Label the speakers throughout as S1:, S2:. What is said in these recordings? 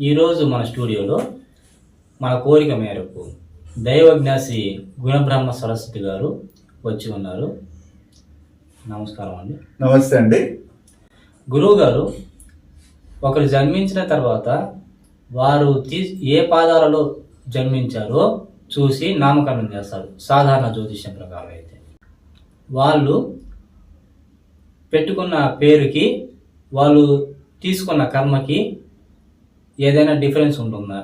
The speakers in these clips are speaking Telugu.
S1: ఈరోజు మన స్టూడియోలో మన కోరిక మేరకు దైవజ్ఞ శ్రీ గుణబ్రహ్మ సరస్వతి గారు వచ్చి ఉన్నారు. నమస్కారం అండి.
S2: నమస్తే అండి.
S1: గురువు గారు ఒకరు జన్మించిన తర్వాత వారు తీ ఏ పాదాలలో జన్మించారో చూసి నామకరణం చేస్తారు. సాధారణ జ్యోతిష్యం ప్రకారం అయితే. వాళ్ళు పెట్టుకున్న పేరుకి వాళ్ళు తీసుకున్న కర్మకి ఏదైనా డిఫరెన్స్ ఉంటుందా?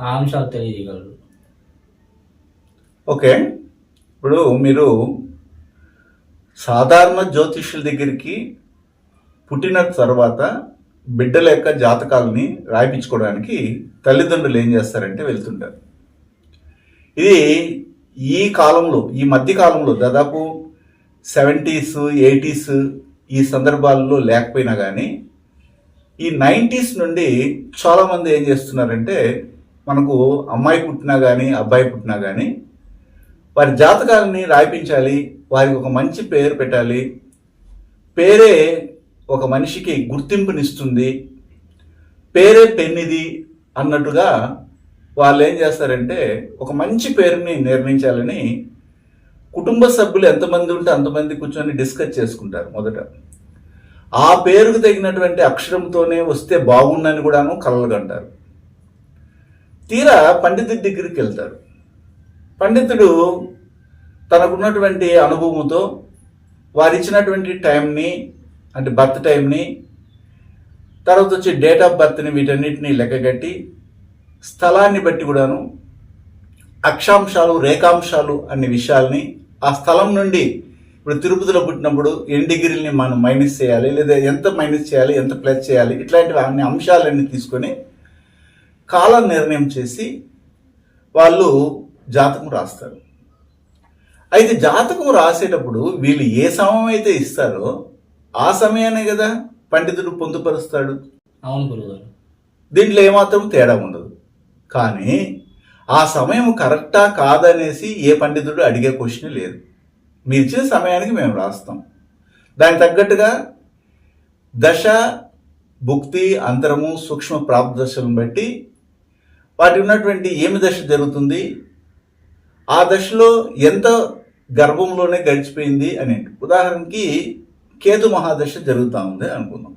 S1: ఆ అంశాలు తెలియజేయగలరు.
S2: ఓకే. ఇప్పుడు మీరు సాధారణ జ్యోతిష్యుల దగ్గరికి పుట్టిన తర్వాత బిడ్డల యొక్క జాతకాలని రాయించుకోవడానికి తల్లిదండ్రులు ఏం చేస్తారంటే వెళ్తుంటారు. ఇది ఈ కాలంలో ఈ మధ్య కాలంలో దాదాపు సెవెంటీస్ ఎయిటీస్ ఈ సందర్భాల్లో లేకపోయినా కానీ ఈ నైంటీస్ నుండి చాలామంది ఏం చేస్తున్నారంటే మనకు అమ్మాయి పుట్టినా కానీ అబ్బాయి పుట్టినా కానీ వారి జాతకాలని రాయిపించాలి వారికి ఒక మంచి పేరు పెట్టాలి. పేరే ఒక మనిషికి గుర్తింపునిస్తుంది. పేరే పెన్నిది అన్నట్టుగా వాళ్ళు ఏం చేస్తారంటే ఒక మంచి పేరుని నిర్ణయించాలని కుటుంబ సభ్యులు ఎంతమంది ఉంటే అంతమంది కూర్చొని డిస్కస్ చేసుకుంటారు మొదట. ఆ పేరుకు తగినటువంటి అక్షరంతోనే వస్తే బాగుండని కూడాను కలలుగంటారు తీరా పండితుడి దగ్గరికి వెళ్తారు. పండితుడు తనకున్నటువంటి అనుభవంతో వారు ఇచ్చినటువంటి టైంని అంటే బర్త్ టైంని తర్వాత వచ్చి డేట్ ఆఫ్ బర్త్ని వీటన్నిటిని లెక్కగట్టి స్థలాన్ని బట్టి కూడాను అక్షాంశాలు రేఖాంశాలు అనే విషయాల్ని ఆ స్థలం నుండి ఇప్పుడు తిరుపతిలో పుట్టినప్పుడు ఎన్ని డిగ్రీలని మనం మైనస్ చేయాలి లేదా ఎంత మైనస్ చేయాలి ఎంత ప్లస్ చేయాలి ఇట్లాంటివి అన్ని అంశాలన్నీ తీసుకొని కాలం నిర్ణయం చేసి వాళ్ళు జాతకం రాస్తారు. అయితే జాతకం రాసేటప్పుడు వీళ్ళు ఏ సమయం అయితే ఇస్తారో ఆ సమయానే కదా పండితుడు పొందుపరుస్తాడు.
S1: అవును గురువుగారు
S2: దీంట్లో ఏమాత్రం తేడా ఉండదు. కానీ ఆ సమయం కరెక్టా కాదనేసి ఏ పండితుడు అడిగే క్వశ్చన్ లేదు. మీరు ఇచ్చిన సమయానికి మేము రాస్తాం దానికి తగ్గట్టుగా దశ భుక్తి అంతరము సూక్ష్మ ప్రాప్త దశలను బట్టి వాటి ఉన్నటువంటి ఏమి దశ జరుగుతుంది ఆ దశలో ఎంత గర్భంలోనే గడిచిపోయింది అని. ఉదాహరణకి కేతు మహాదశ జరుగుతూ ఉంది అనుకుందాం.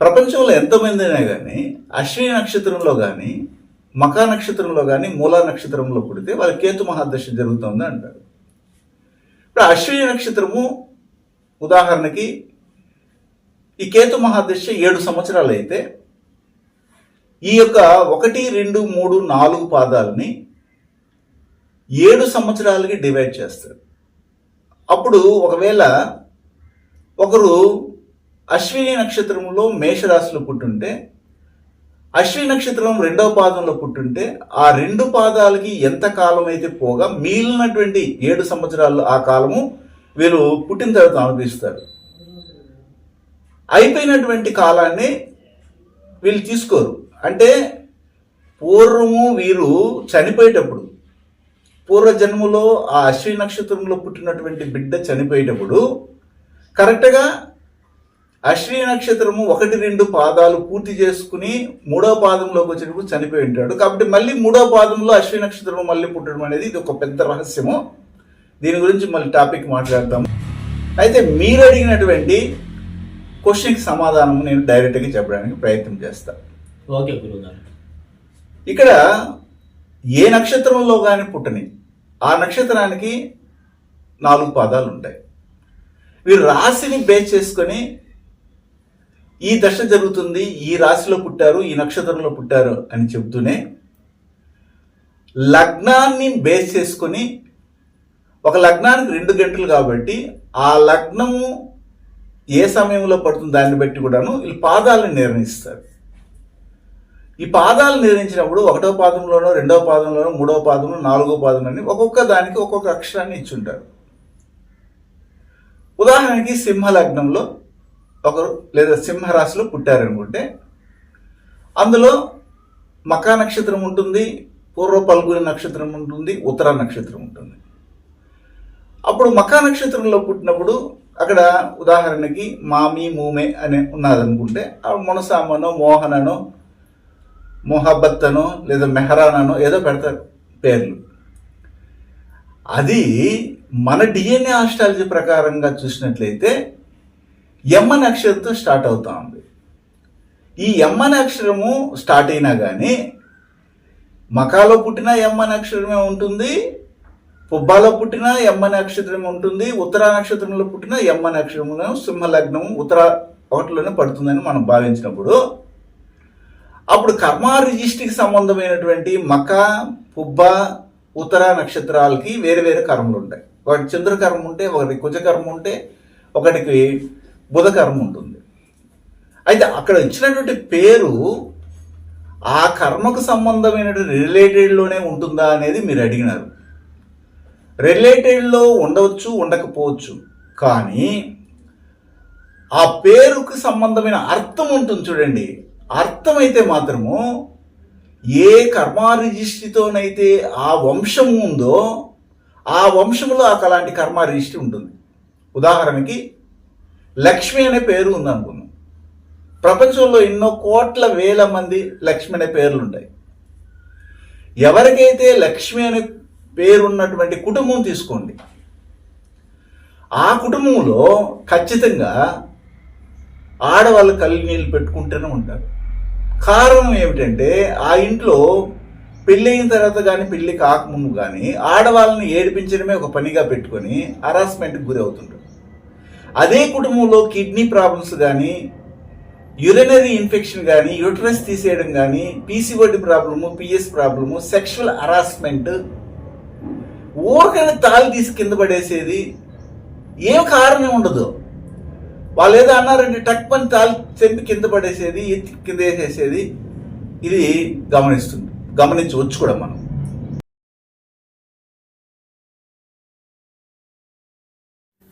S2: ప్రపంచంలో ఎంతమంది అయినా కానీ అశ్విని నక్షత్రంలో కానీ మకా నక్షత్రంలో కానీ మూలా నక్షత్రంలో పుడితే వాళ్ళ కేతు మహాదశ జరుగుతుంది అంటారు. ఇప్పుడు అశ్విని నక్షత్రము ఉదాహరణకి ఈ కేతు మహాదశ ఏడు సంవత్సరాలు అయితే ఈ యొక్క ఒకటి రెండు మూడు నాలుగు పాదాలని ఏడు సంవత్సరాలకి డివైడ్ చేస్తారు. అప్పుడు ఒకవేళ ఒకరు అశ్విని నక్షత్రంలో మేషరాశిలో పుట్టుంటే అశ్విని నక్షత్రం రెండవ పాదంలో పుట్టుంటే ఆ రెండు పాదాలకి ఎంత కాలం అయితే పోగా మిగిలినటువంటి ఏడు సంవత్సరాలు ఆ కాలము వీళ్ళు పుట్టిన తర్వాత అనుభవిస్తారు. అయిపోయినటువంటి కాలాన్ని వీళ్ళు తీసుకోరు. అంటే పూర్వము వీరు చనిపోయేటప్పుడు పూర్వజన్మలో ఆ అశ్విని నక్షత్రంలో పుట్టినటువంటి బిడ్డ చనిపోయేటప్పుడు కరెక్ట్గా అశ్విని నక్షత్రము ఒకటి రెండు పాదాలు పూర్తి చేసుకుని మూడో పాదంలోకి వచ్చినప్పుడు చనిపోయి ఉంటాడు. కాబట్టి మళ్ళీ మూడో పాదంలో అశ్విని నక్షత్రం మళ్ళీ పుట్టడం అనేది ఇది ఒక పెద్ద రహస్యము. దీని గురించి మళ్ళీ టాపిక్ మాట్లాడదాం. అయితే మీరు అడిగినటువంటి క్వశ్చన్కి సమాధానం నేను డైరెక్ట్గా చెప్పడానికి ప్రయత్నం చేస్తాను
S1: ఓకే గురువుగారు.
S2: ఇక్కడ ఏ నక్షత్రంలో కానీ పుట్టని ఆ నక్షత్రానికి నాలుగు పాదాలు ఉంటాయి. వీరు రాశిని బేస్ చేసుకొని ఈ దశ జరుగుతుంది ఈ రాశిలో పుట్టారు ఈ నక్షత్రంలో పుట్టారు అని చెబుతూనే లగ్నాన్ని బేస్ చేసుకొని ఒక లగ్నానికి రెండు గంటలు కాబట్టి ఆ లగ్నము ఏ సమయంలో పడుతుంది దాన్ని బట్టి కూడాను వీళ్ళు పాదాలను నిర్ణయిస్తారు. ఈ పాదాలు నిర్ణయించినప్పుడు ఒకటో పాదంలోనో రెండవ పాదంలోనో మూడవ పాదంలో నాలుగో పాదం అని ఒక్కొక్క దానికి ఒక్కొక్క అక్షరాన్ని ఇచ్చుంటారు. ఉదాహరణకి సింహ లగ్నంలో ఒకరు లేదా సింహరాశిలో పుట్టారనుకుంటే అందులో మకా నక్షత్రం ఉంటుంది పూర్వ పల్గుని నక్షత్రం ఉంటుంది ఉత్తర నక్షత్రం ఉంటుంది. అప్పుడు మకా నక్షత్రంలో పుట్టినప్పుడు అక్కడ ఉదాహరణకి మామి మూమే అని ఉన్నదనుకుంటే ఆ మునసామనో మోహననో మొహబ్బత్ అనో లేదా మెహరానో ఏదో పెడతారు పేర్లు. అది మన డిఎన్ఏ ఆస్ట్రాలజీ ప్రకారంగా చూసినట్లయితే ఎమ్మ నక్షత్రం స్టార్ట్ అవుతా ఉంది. ఈ ఎమ్మ అక్షరము స్టార్ట్ అయినా కానీ మకాలో పుట్టిన ఎమ్మ నక్షత్రమే ఉంటుంది పుబ్బాలో పుట్టిన ఎమ్మ నక్షత్రం ఉంటుంది ఉత్తర నక్షత్రంలో పుట్టిన ఎమ్మ నక్షత్రంలో సింహ లగ్నం ఉత్తర ఒకటిలోనే పడుతుందని మనం భావించినప్పుడు అప్పుడు కర్మ రిజిస్ట్రీకి సంబంధమైనటువంటి మక పుబ్బ ఉత్తర నక్షత్రాలకి వేరే వేరే కర్మలు ఉంటాయి. ఒకటి చంద్రకర్మ ఉంటే ఒకటి కుజకర్మ ఉంటే ఒకటికి బుధకర్మ ఉంటుంది. అయితే అక్కడ ఇచ్చినటువంటి పేరు ఆ కర్మకు సంబంధమైనటువంటి రిలేటెడ్లోనే ఉంటుందా అనేది మీరు అడిగినారు. రిలేటెడ్లో ఉండవచ్చు ఉండకపోవచ్చు. కానీ ఆ పేరుకు సంబంధమైన అర్థం ఉంటుంది చూడండి. అర్థమైతే మాత్రము ఏ కర్మ ఆ వంశం ఉందో ఆ వంశంలో ఆ అలాంటి కర్మ ఉంటుంది. ఉదాహరణకి లక్ష్మి అనే పేరు ఉందనుకుందాం. ప్రపంచంలో ఎన్నో కోట్ల వేల మంది లక్ష్మి అనే పేర్లు ఉంటాయి ఎవరికైతే లక్ష్మి అనే పేరు ఉన్నటువంటి కుటుంబం తీసుకోండి ఆ కుటుంబంలో ఖచ్చితంగా ఆడవాళ్ళు కళ్ళు నీళ్ళు పెట్టుకుంటూనే ఉంటారు. కారణం ఏమిటంటే ఆ ఇంట్లో పెళ్ళయిన తర్వాత కానీ పెళ్ళి కాకముందు కానీ ఆడవాళ్ళని ఏడిపించడమే ఒక పనిగా పెట్టుకొని హరాస్మెంట్కి గురి అవుతుంటారు అదే కుటుంబంలో కిడ్నీ ప్రాబ్లమ్స్ కానీ యురినరీ ఇన్ఫెక్షన్ కానీ యూటరస్ తీసేయడం కానీ PCOD problem P S problem sexual harassment ఊరికైనా తాళి తీసి కింద పడేసేది ఏం కారణం ఉండదు. వాళ్ళు ఏదో అన్నారంటే టక్ పని తాళి చెప్పి కింద పడేసేది ఎత్తి కింద వేసేసేది. ఇది గమనిస్తుంది. గమనించవచ్చు కూడా మనం.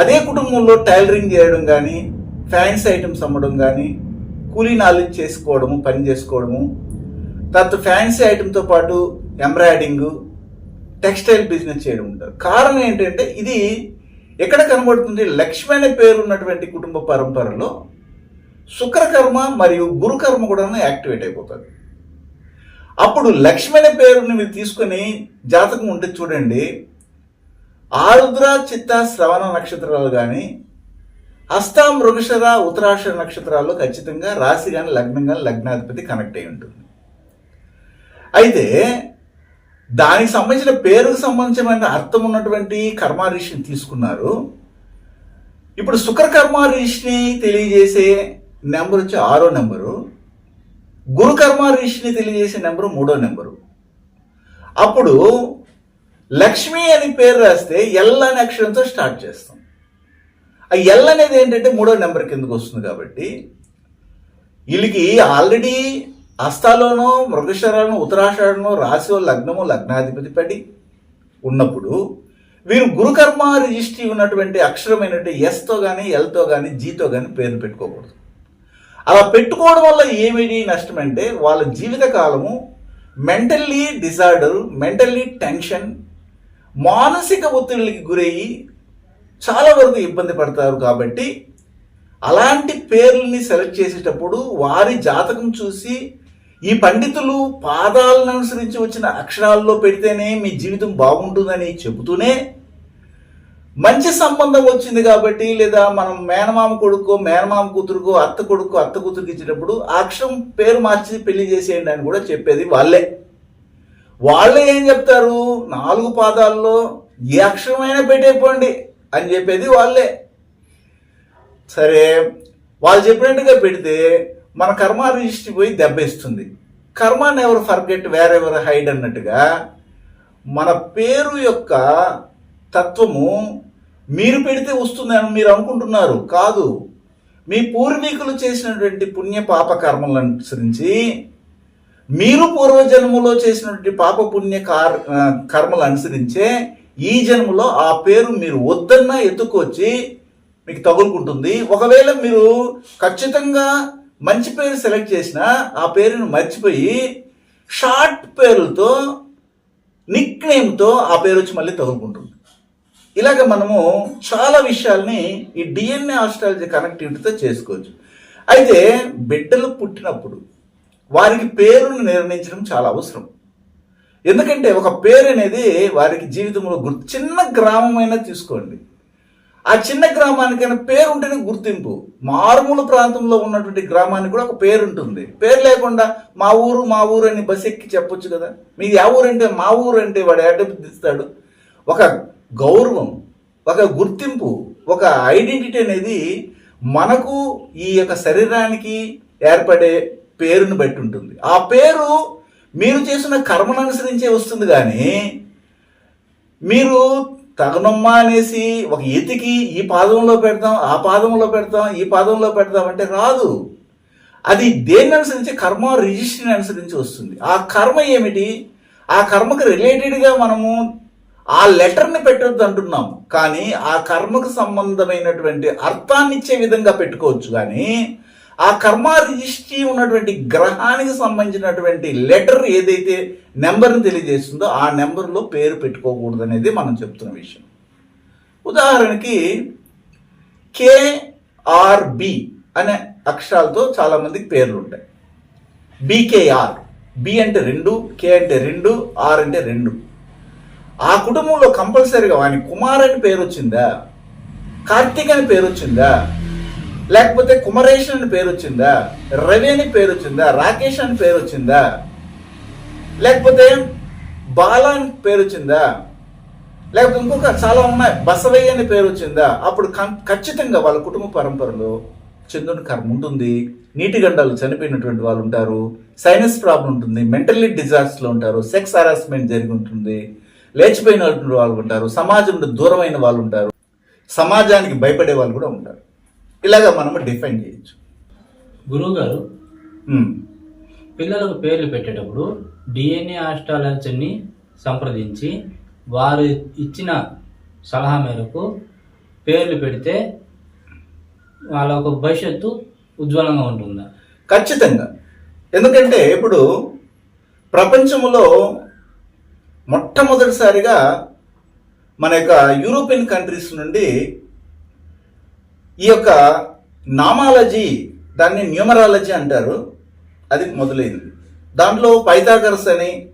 S2: అదే కుటుంబంలో టైలరింగ్ చేయడం కానీ ఫ్యాన్సీ ఐటమ్స్ అమ్మడం కానీ కూలీ నాలెడ్జ్ చేసుకోవడము పని చేసుకోవడము తర్వాత ఫ్యాన్సీ ఐటెంతో పాటు ఎంబ్రాయిడింగు టెక్స్టైల్ బిజినెస్ చేయడం ఉంటారు. కారణం ఏంటంటే ఇది ఎక్కడ కనబడుతుంది? లక్ష్మి అనే పేరు ఉన్నటువంటి కుటుంబ పరంపరలో శుక్రకర్మ మరియు గురుకర్మ కూడా యాక్టివేట్ అయిపోతుంది అప్పుడు లక్ష్మి అనే పేరుని మీరు తీసుకొని జాతకం ఉంటే చూడండి ఆరుద్ర చిత్త శ్రవణ నక్షత్రాలు కానీ హస్త మృగశర ఉత్తరాషర నక్షత్రాల్లో ఖచ్చితంగా రాశి కానీ లగ్నం కానీ లగ్నాధిపతి కనెక్ట్ అయి ఉంటుంది. అయితే దానికి సంబంధించిన పేరుకు సంబంధించిన అర్థం ఉన్నటువంటి కర్మారీషిని తీసుకున్నారు. ఇప్పుడు శుక్ర కర్మారీషిని తెలియజేసే నెంబర్ వచ్చి ఆరో నెంబరు. గురు కర్మారీషిని తెలియజేసే నెంబరు మూడో నెంబరు. అప్పుడు లక్ష్మి అని పేరు రాస్తే ఎల్ అనే అక్షరంతో స్టార్ట్ చేస్తాం. ఆ ఎల్ అనేది ఏంటంటే మూడో నెంబర్ కిందకు వస్తుంది కాబట్టి వీళ్ళకి ఆల్రెడీ అస్తాలోనో మృగశరాలను ఉత్తరాషాఢనో రాశి లగ్నము లగ్నాధిపతి పడి ఉన్నప్పుడు వీరు గురుకర్మ రిజిస్ట్రీ ఉన్నటువంటి అక్షరమైనటువంటి ఎస్తో కానీ ఎల్తో కానీ జీతో కానీ పేరు పెట్టుకోకూడదు. అలా పెట్టుకోవడం వల్ల ఏమిటి నష్టం అంటే వాళ్ళ జీవిత కాలము మెంటల్లీ డిజార్డర్ మెంటల్లీ టెన్షన్ మానసిక ఒత్తిడికి గురయ్యి చాలా వరకు ఇబ్బంది పడతారు కాబట్టి అలాంటి పేర్లని సెలెక్ట్ చేసేటప్పుడు వారి జాతకం చూసి ఈ పండితులు పాదాలను అనుసరించి వచ్చిన అక్షరాల్లో పెడితేనే మీ జీవితం బాగుంటుందని చెబుతూనే మంచి సంబంధం వచ్చింది కాబట్టి లేదా మనం మేనమామ కొడుకో మేనమామ కూతురుకో అత్త కొడుకో అత్త కూతురికి ఇచ్చేటప్పుడు ఆ అక్షరం పేరు మార్చి పెళ్ళి చేసేయండి అని కూడా చెప్పేది వాళ్ళే. వాళ్ళే ఏం చెప్తారు? నాలుగు పాదాల్లో ఏ అక్షరమైనా పెట్టేపోండి అని చెప్పేది వాళ్ళే. సరే వాళ్ళు చెప్పినట్టుగా పెడితే మన కర్మ రిజిస్ట్రీ పోయి దెబ్బేస్తుంది. కర్మాన్ని ఎవరు ఫర్గెట్ వేరెవరు హైడ్ అన్నట్టుగా మన పేరు యొక్క తత్వము మీరు పెడితే వస్తుందని మీరు అనుకుంటున్నారు. కాదు. మీ పూర్వీకులు చేసినటువంటి పుణ్య పాప కర్మలను అనుసరించి మీరు పూర్వజన్మలో చేసినటువంటి పాప పుణ్య కార్ కర్మలు అనుసరించే ఈ జన్మలో ఆ పేరు మీరు వద్దన్నా ఎత్తుకొచ్చి మీకు తగులుకుంటుంది. ఒకవేళ మీరు ఖచ్చితంగా మంచి పేరు సెలెక్ట్ చేసినా ఆ పేరును మర్చిపోయి షార్ట్ పేరుతో నిక్ నేమ్తో ఆ పేరు వచ్చి మళ్ళీ తగులుకుంటుంది. ఇలాగ మనము చాలా విషయాల్ని ఈ డిఎన్ఏ ఆస్ట్రాలజీ కనెక్టివిటీతో చేసుకోవచ్చు. అయితే బిడ్డలు పుట్టినప్పుడు వారికి పేరును నిర్ణయించడం చాలా అవసరం. ఎందుకంటే ఒక పేరు అనేది వారికి జీవితంలో గుర్తు చిన్న గ్రామమైనా తీసుకోండి. ఆ చిన్న గ్రామానికైనా పేరు ఉంటేనే గుర్తింపు. మారుమూల ప్రాంతంలో ఉన్నటువంటి గ్రామానికి కూడా ఒక పేరు ఉంటుంది పేరు లేకుండా మా ఊరు మా ఊరు అని బస్ ఎక్కి చెప్పొచ్చు కదా. మీది ఆ ఊరు అంటే మా ఊరు అంటే వాడు ఏడిస్తాడు ఒక గౌరవం ఒక గుర్తింపు ఒక ఐడెంటిటీ అనేది మనకు ఈ యొక్క శరీరానికి ఏర్పడే పేరుని బట్టి ఉంటుంది. ఆ పేరు మీరు చేసిన కర్మను అనుసరించే వస్తుంది కానీ మీరు తగనమ్మా అనేసి ఒక ఎతికి ఈ పాదంలో పెడతాం ఆ పాదంలో పెడతాం ఈ పాదంలో పెడతాం అంటే రాదు. అది దేన్ని అనుసరించి? కర్మ రిజిస్ట్రీని అనుసరించి వస్తుంది. ఆ కర్మ ఏమిటి? ఆ కర్మకు రిలేటెడ్గా మనము ఆ లెటర్ని పెట్టొద్దు అంటున్నాం కానీ ఆ కర్మకు సంబంధమైనటువంటి అర్థాన్ని ఇచ్చే విధంగా పెట్టుకోవచ్చు. కానీ ఆ కర్మ రిజిస్ట్రీ ఉన్నటువంటి గ్రహానికి సంబంధించినటువంటి లెటర్ ఏదైతే నెంబర్ని తెలియజేస్తుందో ఆ నెంబర్లో పేరు పెట్టుకోకూడదు అనేది మనం చెప్తున్న విషయం. ఉదాహరణకి కేఆర్బి అనే అక్షరాలతో చాలామందికి పేర్లు ఉంటాయి బీకేఆర్ బి అంటే రెండు కే అంటే రెండు ఆర్ అంటే రెండు. ఆ కుటుంబంలో కంపల్సరీగా వాని కుమార్ అని పేరు వచ్చిందా కార్తీక్ అని పేరు వచ్చిందా లేకపోతే కుమరేష్ అని పేరు వచ్చిందా? రవి అని పేరు వచ్చిందా? రాకేష్ అని పేరు వచ్చిందా? లేకపోతే బాల అని పేరు వచ్చిందా? లేకపోతే ఇంకొక చాలా ఉన్నాయి. బసవయ్య అని పేరు వచ్చిందా? అప్పుడు కం- ఖచ్చితంగా వాళ్ళ కుటుంబ పరంపరలో చంద్రుని కర్మ ఉంటుంది. నీటి గండాలు చనిపోయినటువంటి వాళ్ళు ఉంటారు. సైనస్ ప్రాబ్లం ఉంటుంది. మెంటల్లీ డిజాస్టర్లో ఉంటారు. సెక్స్ హరాస్మెంట్ జరిగి ఉంటుంది. లేచిపోయినటువంటి వాళ్ళు ఉంటారు. సమాజం నుండి దూరమైన వాళ్ళు ఉంటారు. సమాజానికి భయపడే వాళ్ళు కూడా ఉంటారు. ఇలాగా మనము డిఫైన్ చేయొచ్చు.
S1: గురువుగారు
S2: ఉమ్.
S1: పిల్లలకు పేర్లు పెట్టేటప్పుడు డిఎన్ఏ ఆస్ట్రాలజీని సంప్రదించి వారు ఇచ్చిన సలహా మేరకు పేర్లు పెడితే వాళ్ళ ఒక భవిష్యత్తు ఉజ్వలంగా ఉంటుందా?
S2: ఖచ్చితంగా. ఎందుకంటే ఇప్పుడు ప్రపంచంలో మొట్టమొదటిసారిగా మన యొక్క యూరోపియన్ కంట్రీస్ నుండి ఈ యొక్క నామాలజీ దాన్ని న్యూమరాలజీ అంటారు. అది మొదలైంది. దాంట్లో పైథాగరస్ అని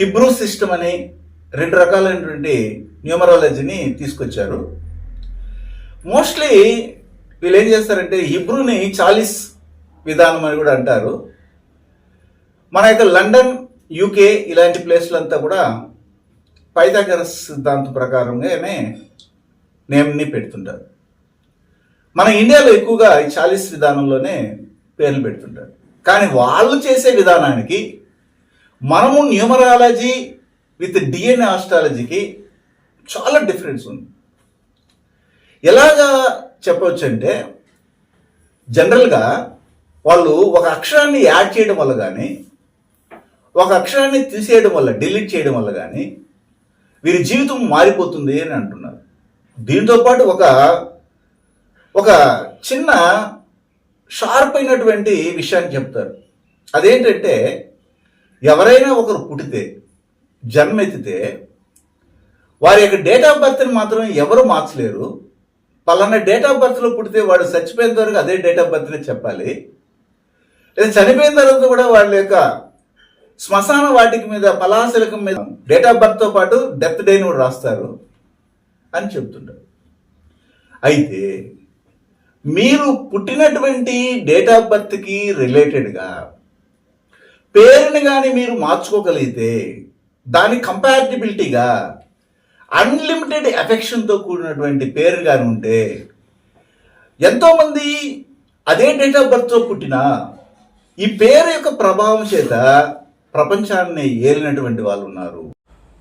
S2: హిబ్రూ సిస్టమ్ అని రెండు రకాలైనటువంటి న్యూమరాలజీని తీసుకొచ్చారు. మోస్ట్లీ వీళ్ళు ఏం చేస్తారంటే హిబ్రూని చాలీస్ విధానం అని కూడా అంటారు. మన యొక్క లండన్ యూకే ఇలాంటి ప్లేస్లంతా కూడా పైథాగరస్ సిద్ధాంతం ప్రకారంగానే నేమ్ని పెడుతుంటారు. మన ఇండియాలో ఎక్కువగా ఈ చాలీస్ విధానంలోనే పేర్లు పెడుతుంటారు. కానీ వాళ్ళు చేసే విధానానికి మనము న్యూమరాలజీ విత్ డిఎన్ఏ ఆస్ట్రాలజీకి చాలా డిఫరెన్స్ ఉంది. ఎలాగా చెప్పవచ్చు అంటే జనరల్గా వాళ్ళు ఒక అక్షరాన్ని యాడ్ చేయడం వల్ల కానీ ఒక అక్షరాన్ని తీసేయడం వల్ల డిలీట్ చేయడం వల్ల కానీ వీరి జీవితం మారిపోతుంది అని అంటున్నారు. దీంతో పాటు ఒక ఒక చిన్న షార్ప్ అయినటువంటి విషయాన్ని చెప్తారు. అదేంటంటే ఎవరైనా ఒకరు పుట్టితే జన్మెత్తితే వారి యొక్క డేట్ ఆఫ్ బర్త్ని మాత్రం ఎవరు మార్చలేరు. పలానా డేట్ ఆఫ్ బర్త్లో పుడితే వాడు చచ్చిపోయిన వరకు అదే డేట్ ఆఫ్ బర్త్నే చెప్పాలి. లేదా చనిపోయిన తర్వాత కూడా వాళ్ళ యొక్క శ్మశాన వాటికి మీద పలాశలకం మీద డేట్ ఆఫ్ బర్త్తో పాటు డెత్ డేని కూడా రాస్తారు అని చెప్తుంటారు. అయితే మీరు పుట్టినటువంటి డేట్ ఆఫ్ బర్త్కి రిలేటెడ్గా పేరుని కానీ మీరు మార్చుకోగలిగితే దాని కంపారిటిబిలిటీగా అన్లిమిటెడ్ ఎఫెక్షన్తో కూడినటువంటి పేరు కానీ ఉంటే ఎంతోమంది అదే డేట్ ఆఫ్ బర్త్తో పుట్టిన ఈ పేరు యొక్క ప్రభావం చేత ప్రపంచాన్ని ఏలినటువంటి వాళ్ళు ఉన్నారు.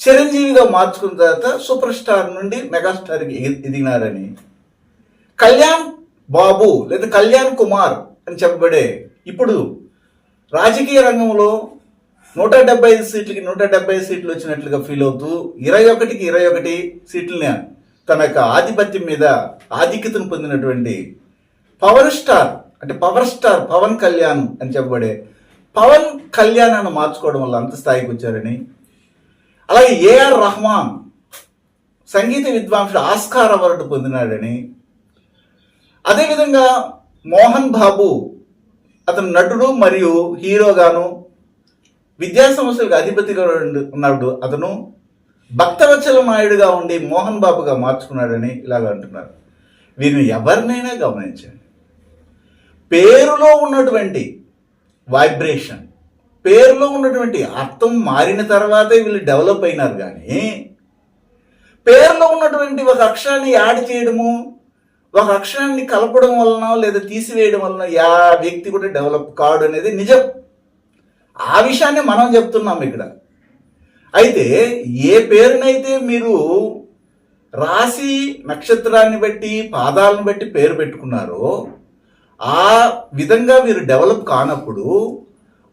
S2: చిరంజీవిగా మార్చుకున్న తర్వాత సూపర్ స్టార్ నుండి మెగాస్టార్కి ఎదిగినారని. కళ్యాణ్ బాబు లేదా కళ్యాణ్ కుమార్ అని చెప్పబడే ఇప్పుడు రాజకీయ రంగంలో నూట డెబ్బై ఐదు సీట్లకి నూట డెబ్బై సీట్లు వచ్చినట్లుగా ఫీల్ అవుతూ ఇరవై ఒకటికి ఇరవై ఒకటి సీట్లని తన యొక్క ఆధిపత్యం మీద ఆధిక్యతను పొందినటువంటి పవర్ స్టార్ అంటే పవర్ స్టార్ పవన్ కళ్యాణ్ అని చెప్పబడే పవన్ కళ్యాణ్ అని మార్చుకోవడం వల్ల అంత స్థాయికి వచ్చారని అలాగే ఏఆర్ రహమాన్ సంగీత విద్వాంసుడు ఆస్కార్ అవార్డు పొందినాడని. అదేవిధంగా మోహన్ బాబు అతను నటుడు మరియు హీరోగాను విద్యా సంస్థలకు అధిపతిగా ఉన్నాడు అతను. భక్తవత్సల నాయుడుగా ఉండి మోహన్ బాబుగా మార్చుకున్నాడని ఇలాగ అంటున్నారు. వీరిని ఎవరినైనా గమనించండి. పేరులో ఉన్నటువంటి వైబ్రేషన్ పేరులో ఉన్నటువంటి అర్థం మారిన తర్వాతే వీళ్ళు డెవలప్ అయినారు కానీ పేరులో ఉన్నటువంటి ఒక అక్షరాన్ని యాడ్ చేయడము ఒక అక్షరాన్ని కలపడం వలన లేదా తీసివేయడం వలన యా వ్యక్తి కూడా డెవలప్ కాడు అనేది నిజం. ఆ విషయాన్ని మనం చెప్తున్నాం ఇక్కడ. అయితే ఏ పేరునైతే మీరు రాశి నక్షత్రాన్ని బట్టి పాదాలను బట్టి పేరు పెట్టుకున్నారో ఆ విధంగా మీరు డెవలప్ కానప్పుడు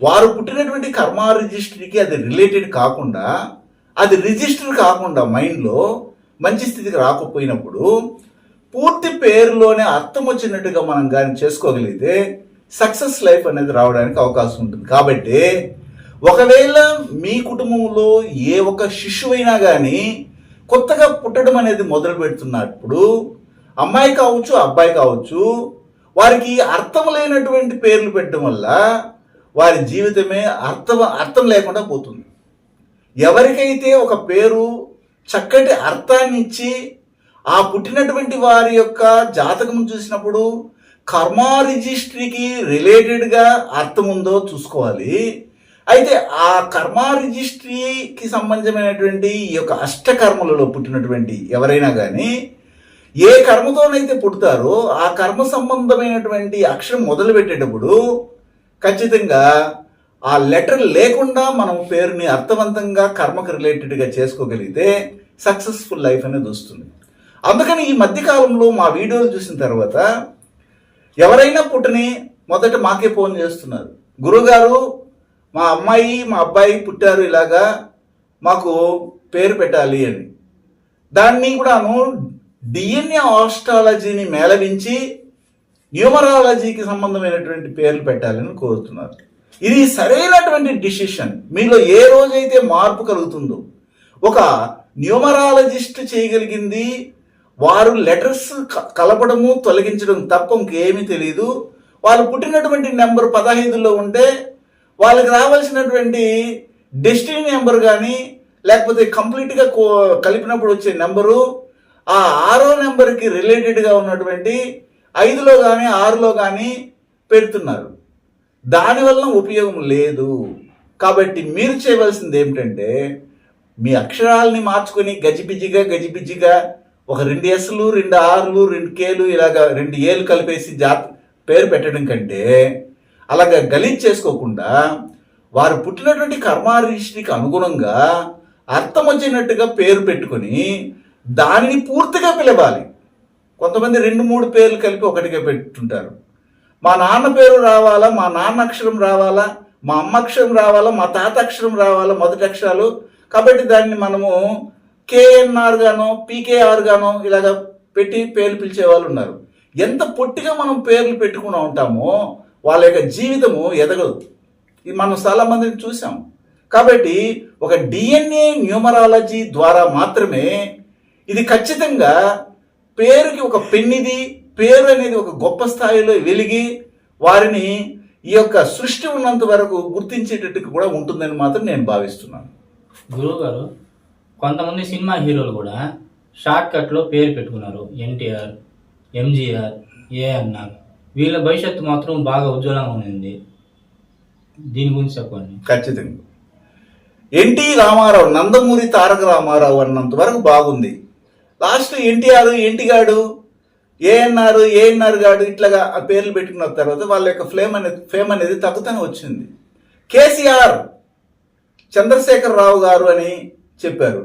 S2: వారు పుట్టినటువంటి కర్మ రిజిస్టర్కి అది రిలేటెడ్ కాకుండా అది రిజిస్టర్ కాకుండా మైండ్లో మంచి స్థితికి రాకపోయినప్పుడు పూర్తి పేరులోనే అర్థం వచ్చినట్టుగా మనం కానీ చేసుకోగలిగితే సక్సెస్ లైఫ్ అనేది రావడానికి అవకాశం ఉంటుంది. కాబట్టి ఒకవేళ మీ కుటుంబంలో ఏ ఒక్క శిశువైనా కానీ కొత్తగా పుట్టడం అనేది మొదలు పెడుతున్నప్పుడు అమ్మాయి కావచ్చు అబ్బాయి కావచ్చు వారికి అర్థం లేనటువంటి పేర్లు పెట్టడం వల్ల వారి జీవితమే అర్థం అర్థం లేకుండా పోతుంది. ఎవరికైతే ఒక పేరు చక్కటి అర్థాన్ని ఇచ్చి ఆ పుట్టినటువంటి వారి యొక్క జాతకం చూసినప్పుడు కర్మ రిజిస్ట్రీకి రిలేటెడ్గా అర్థం ఉందో చూసుకోవాలి. అయితే ఆ కర్మ రిజిస్ట్రీకి సంబంధమైనటువంటి ఈ యొక్క అష్టకర్మలలో పుట్టినటువంటి ఎవరైనా కానీ ఏ కర్మతోనైతే పుడతారో ఆ కర్మ సంబంధమైనటువంటి అక్షరం మొదలు పెట్టేటప్పుడు ఖచ్చితంగా ఆ లెటర్ లేకుండా మనం పేరుని అర్థవంతంగా కర్మకు రిలేటెడ్గా చేసుకోగలిగితే సక్సెస్ఫుల్ లైఫ్ అనేది వస్తుంది. అందుకని ఈ మధ్యకాలంలో మా వీడియోలు చూసిన తర్వాత ఎవరైనా పుట్టని మొదట మాకే ఫోన్ చేస్తున్నారు. గురుగారు మా అమ్మాయి మా అబ్బాయి పుట్టారు ఇలాగా మాకు పేరు పెట్టాలి అని. దాన్ని కూడాను డిఎన్ఏ ఆస్ట్రాలజీని మేళవించి న్యూమరాలజీకి సంబంధమైనటువంటి పేర్లు పెట్టాలని కోరుతున్నారు. ఇది సరైనటువంటి డిసిషన్. మీలో ఏ రోజైతే మార్పు కలుగుతుందో ఒక న్యూమరాలజిస్ట్ చేయగలిగింది వారు లెటర్స్ క- కలపడము తొలగించడం తప్ప ఇంకేమీ తెలియదు వాళ్ళు పుట్టినటువంటి నెంబర్ పదహైదులో ఉంటే వాళ్ళకి రావాల్సినటువంటి డెస్టినీ నెంబర్ కానీ లేకపోతే కంప్లీట్గా కలిపినప్పుడు వచ్చే నెంబరు ఆ ఆరో నెంబర్కి రిలేటెడ్గా ఉన్నటువంటి ఐదులో కానీ ఆరులో కానీ పెడుతున్నారు. దానివల్ల ఉపయోగం లేదు. కాబట్టి మీరు చేయవలసింది ఏమిటంటే మీ అక్షరాలని మార్చుకొని గజిబిజిగా గజిబిజిగా ఒక రెండు ఎస్లు రెండు ఆర్లు రెండు కేలు ఇలాగ రెండు ఏలు కలిపేసి జాత్ పేరు పెట్టడం కంటే అలాగ గలీజ్ చేసుకోకుండా వారు పుట్టినటువంటి కర్మారిష్టికి అనుగుణంగా అర్థం వచ్చినట్టుగా పేరు పెట్టుకొని దానిని పూర్తిగా పిలవాలి. కొంతమంది రెండు మూడు పేర్లు కలిపి ఒకటిగా పెట్టుంటారు. మా నాన్న పేరు రావాలా మా నాన్న అక్షరం రావాలా మా అమ్మ అక్షరం రావాలా మా తాత అక్షరం రావాలా మొదటి అక్షరాలు. కాబట్టి దాన్ని మనము కేఎన్ఆర్ గానో పీకేఆర్ గానో ఇలాగ పెట్టి పేర్లు పిలిచే వాళ్ళు ఉన్నారు. ఎంత పొట్టిగా మనం పేర్లు పెట్టుకుని ఉంటామో వాళ్ళ యొక్క జీవితము ఎదగదు. ఇది మనం చాలా మందిని చూసాం. కాబట్టి ఒక డిఎన్ఏ న్యూమరాలజీ ద్వారా మాత్రమే ఇది ఖచ్చితంగా పేరుకి ఒక పెన్నిది పేరు అనేది ఒక గొప్ప స్థాయిలో వెలిగి వారిని ఈ యొక్క సృష్టి ఉన్నంత వరకు గుర్తించేటట్టు కూడా ఉంటుందని మాత్రం నేను భావిస్తున్నాను.
S1: గురువు గారు కొంతమంది సినిమా హీరోలు కూడా షార్ట్ కట్లో పేరు పెట్టుకున్నారు. ఎన్టీఆర్ ఎంజీఆర్ ఏఎన్ఆర్ వీళ్ళ భవిష్యత్తు మాత్రం బాగా ఉజ్వలంగా ఉంది దీని గురించి చెప్పండి.
S2: ఖచ్చితంగా. ఎన్టీ రామారావు నందమూరి తారక రామారావు అన్నంత వరకు బాగుంది. లాస్ట్ ఎన్టీఆర్ ఎన్టీగాడు ఏఎన్ఆర్ ఏఎన్ఆర్ గాడు ఇట్లాగా ఆ పేర్లు పెట్టుకున్న తర్వాత వాళ్ళ యొక్క ఫ్లేమ్ అనేది ఫేమ్ అనేది తగ్గుతూనే వచ్చింది. కేసీఆర్ చంద్రశేఖర్ రావు గారు అని చెప్పారు.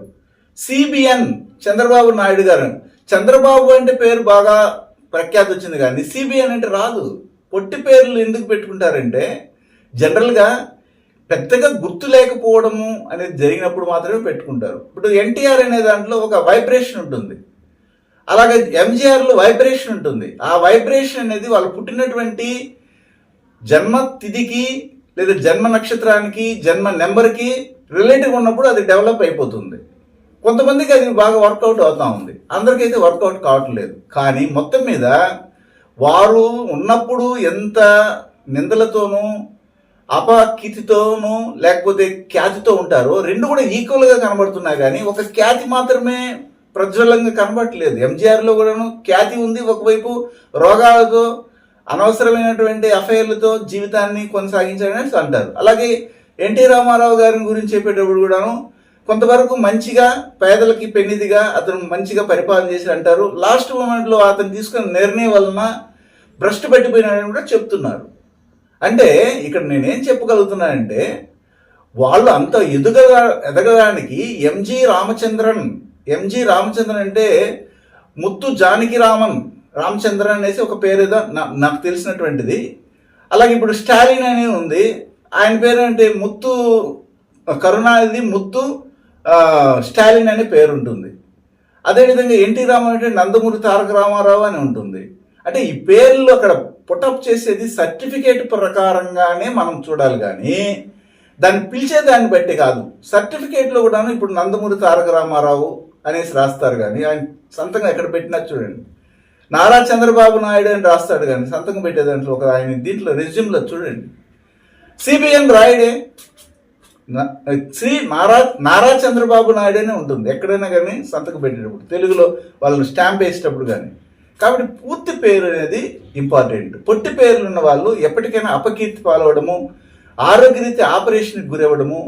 S2: సిబిఎన్ చంద్రబాబు నాయుడు గారు చంద్రబాబు అంటే పేరు బాగా ప్రఖ్యాతి వచ్చింది కానీ సిబిఎన్ అంటే రాదు. పొట్టి పేర్లు ఎందుకు పెట్టుకుంటారంటే జనరల్గా పెద్దగా గుర్తు లేకపోవడము అనేది జరిగినప్పుడు మాత్రమే పెట్టుకుంటారు. ఇప్పుడు ఎన్టీఆర్ అనే దాంట్లో ఒక వైబ్రేషన్ ఉంటుంది. అలాగే ఎంజీఆర్లో వైబ్రేషన్ ఉంటుంది. ఆ వైబ్రేషన్ అనేది వాళ్ళు పుట్టినటువంటి జన్మ తిథికి లేదా జన్మ నక్షత్రానికి జన్మ నెంబర్కి రిలేటివ్ ఉన్నప్పుడు అది డెవలప్ అయిపోతుంది. కొంతమందికి అది బాగా వర్కౌట్ అవుతూ ఉంది. అందరికైతే వర్కౌట్ కావట్లేదు కానీ మొత్తం మీద వారు ఉన్నప్పుడు ఎంత నిందలతోనూ అపకీర్తితోనూ లేకపోతే ఖ్యాతితో ఉంటారో. రెండు కూడా ఈక్వల్గా కనబడుతున్నాయి కానీ ఒక ఖ్యాతి మాత్రమే ప్రజ్వలంగా కనబడట్లేదు. ఎంజీఆర్లో కూడాను ఖ్యాతి ఉంది ఒకవైపు రోగాలతో అనవసరమైనటువంటి అఫైర్లతో జీవితాన్ని కొనసాగించాలని అంటారు. అలాగే ఎన్టీ రామారావు గారి గురించి చెప్పేటప్పుడు కూడాను కొంతవరకు మంచిగా పేదలకి పెన్నిదిగా అతను మంచిగా పరిపాలన చేసి అంటారు. లాస్ట్ మూమెంట్లో అతను తీసుకున్న నిర్ణయం వలన భ్రష్టు పట్టిపోయినాడని కూడా చెప్తున్నారు. అంటే ఇక్కడ నేనేం చెప్పగలుగుతున్నానంటే వాళ్ళు అంత ఎదుగ ఎదగడానికి ఎంజి రామచంద్రన్ ఎంజి రామచంద్రన్ అంటే ముత్తు జానకి రామన్ రామచంద్రన్ అనేసి ఒక పేరు ఏదో నా- నాకు తెలిసినటువంటిది. అలాగే ఇప్పుడు స్టాలిన్ అని ఉంది. ఆయన పేరు అంటే ముత్తు కరుణానిధి ముత్తు స్టాలిన్ అనే పేరు ఉంటుంది అదేవిధంగా ఎన్టీ రామారావు అంటే నందమూరి తారక రామారావు అని ఉంటుంది. అంటే ఈ పేర్లు అక్కడ పుటప్ చేసేది సర్టిఫికేట్ ప్రకారంగానే మనం చూడాలి కానీ దాన్ని పిలిచే దాన్ని బట్టి కాదు. సర్టిఫికేట్లో కూడాను ఇప్పుడు నందమూరి తారక రామారావు అనేసి రాస్తారు కానీ ఆయన సంతకం ఎక్కడ పెట్టినా చూడండి. నారా చంద్రబాబు నాయుడు అని రాస్తాడు కానీ సంతకం పెట్టే దాంట్లో ఒక ఆయన దీంట్లో రెజ్యూమ్లో చూడండి. సిబిఎన్ రాయుడే. శ్రీ నారా నారా చంద్రబాబు నాయుడు అనే ఉంటుంది. ఎక్కడైనా కానీ సంతకం పెట్టేటప్పుడు తెలుగులో వాళ్ళని స్టాంప్ వేసేటప్పుడు కానీ. కాబట్టి పూర్తి పేరు అనేది ఇంపార్టెంట్. పొట్టి పేర్లు ఉన్న వాళ్ళు ఎప్పటికైనా అపకీర్తి పాలవడము ఆరోగ్యరీత్యా ఆపరేషన్కి గురవ్వడము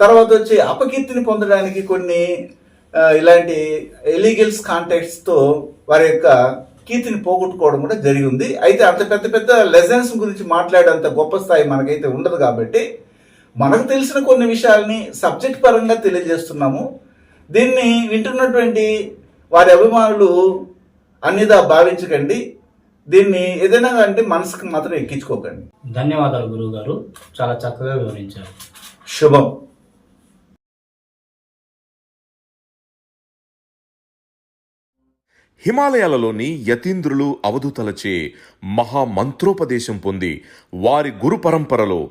S2: తర్వాత వచ్చి అపకీర్తిని పొందడానికి కొన్ని ఇలాంటి ఎలీగల్స్ కాంటాక్ట్స్తో వారి యొక్క కీర్తిని పోగొట్టుకోవడం కూడా జరిగింది. అయితే అంత పెద్ద పెద్ద లెసన్స్ గురించి మాట్లాడేంత గొప్ప స్థాయి మనకైతే ఉండదు కాబట్టి మనకు తెలిసిన కొన్ని విషయాల్ని సబ్జెక్ట్ పరంగా తెలియజేస్తున్నాము. దీన్ని వింటున్నటువంటి వారి అభిమానులు అన్నిదా భావించకండి. దీన్ని ఏదైనా అంటే మనసుకు మాత్రం ఎక్కించుకోకండి.
S1: ధన్యవాదాలు గురువు గారు చాలా చక్కగా వివరించారు.
S2: శుభం.
S3: హిమాలయాలలోని యతీంద్రులు అవధూతలచే మహామంత్రోపదేశం పొంది వారి గురు పరంపరలో